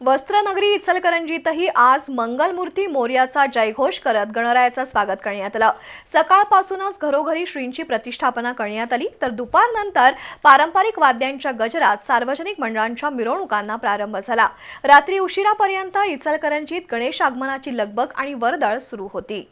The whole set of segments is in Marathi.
वस्त्रनगरी इचलकरंजीतही आज मंगलमूर्ती मोर्याचा जयघोष करत गणरायाचं स्वागत करण्यात आलं. सकाळपासूनच घरोघरी श्रींची प्रतिष्ठापना करण्यात आली. तर दुपारनंतर पारंपरिक वाद्यांच्या गजरात सार्वजनिक मंडळांच्या मिरवणुकांना प्रारंभ झाला. रात्री उशिरापर्यंत इचलकरंजीत गणेश आगमनाची लगबग आणि वर्दळ सुरू होती.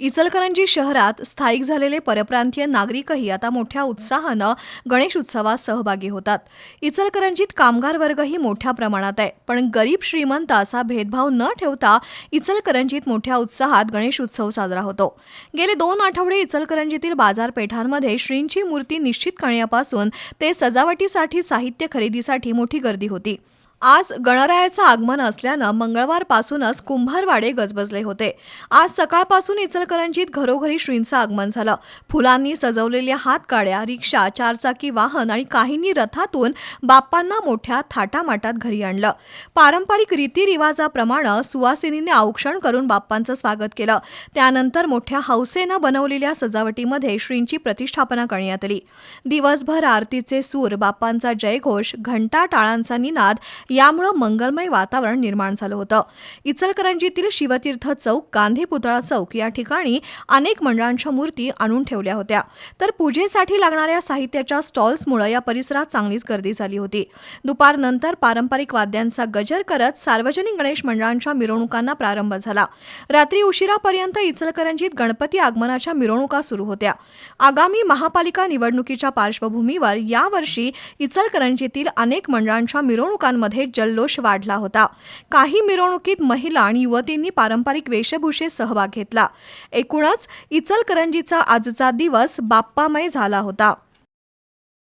इचलकरंजी शहरात स्थायिक झालेले परप्रांतीय नागरिकही आता मोठ्या उत्साहानं गणेश उत्सवात सहभागी होतात. इचलकरंजीत कामगार वर्गही मोठ्या प्रमाणात आहे. पण गरीब श्रीमंत असा भेदभाव न ठेवता इचलकरंजीत मोठ्या उत्साहात गणेश उत्सव साजरा होतो. गेले दोन आठवडे इचलकरंजीतील बाजारपेठांमध्ये श्रींची मूर्ती निश्चित करण्यापासून ते सजावटीसाठी साहित्य खरेदीसाठी मोठी गर्दी होती. आज गणरायाचं आगमन असल्यानं मंगळवारपासूनच कुंभारवाडे गजबजले होते. आज सकाळपासून इचलकरंजीत घरोघरी श्रींचं आगमन झालं. फुलांनी सजवलेल्या हातगाड्या रिक्षा चारचाकी वाहन आणि काहींनी रथातून बाप्पांना मोठ्या थाटामाटात घरी आणलं. पारंपरिक रीतिरिवाजाप्रमाणे सुवासिनीने औक्षण करून बाप्पांचं स्वागत केलं. त्यानंतर मोठ्या हौसेनं बनवलेल्या सजावटीमध्ये श्रींची प्रतिष्ठापना करण्यात आली. दिवसभर आरतीचे सूर बाप्पांचा जयघोष घंटा टाळांचा निनाद यामुळं मंगलमय वातावरण निर्माण झालं होतं. इचलकरंजीतील शिवतीर्थ चौक गांधी पुतळा चौक या ठिकाणी अनेक मंडळांच्या मूर्ती आणून ठेवल्या होत्या. तर पूजेसाठी लागणाऱ्या साहित्याच्या स्टॉल्समुळे या परिसरात चांगलीच गर्दी झाली होती. दुपारनंतर पारंपरिक वाद्यांचा गजर करत सार्वजनिक गणेश मंडळांच्या मिरवणुकांना प्रारंभ झाला. रात्री उशिरापर्यंत इचलकरंजीत गणपती आगमनाच्या मिरवणुका सुरू होत्या. आगामी महापालिका निवडणुकीच्या पार्श्वभूमीवर यावर्षी इचलकरंजीतील अनेक मंडळांच्या मिरवणुकांमध्ये जल्लोष वाढला होता. काही मिरवणुकीत महिला आणि युवतींनी पारंपरिक वेशभूषेत सहभाग घेतला. एकूणच इचलकरंजीचा आजचा दिवस बाप्पामय झाला होता.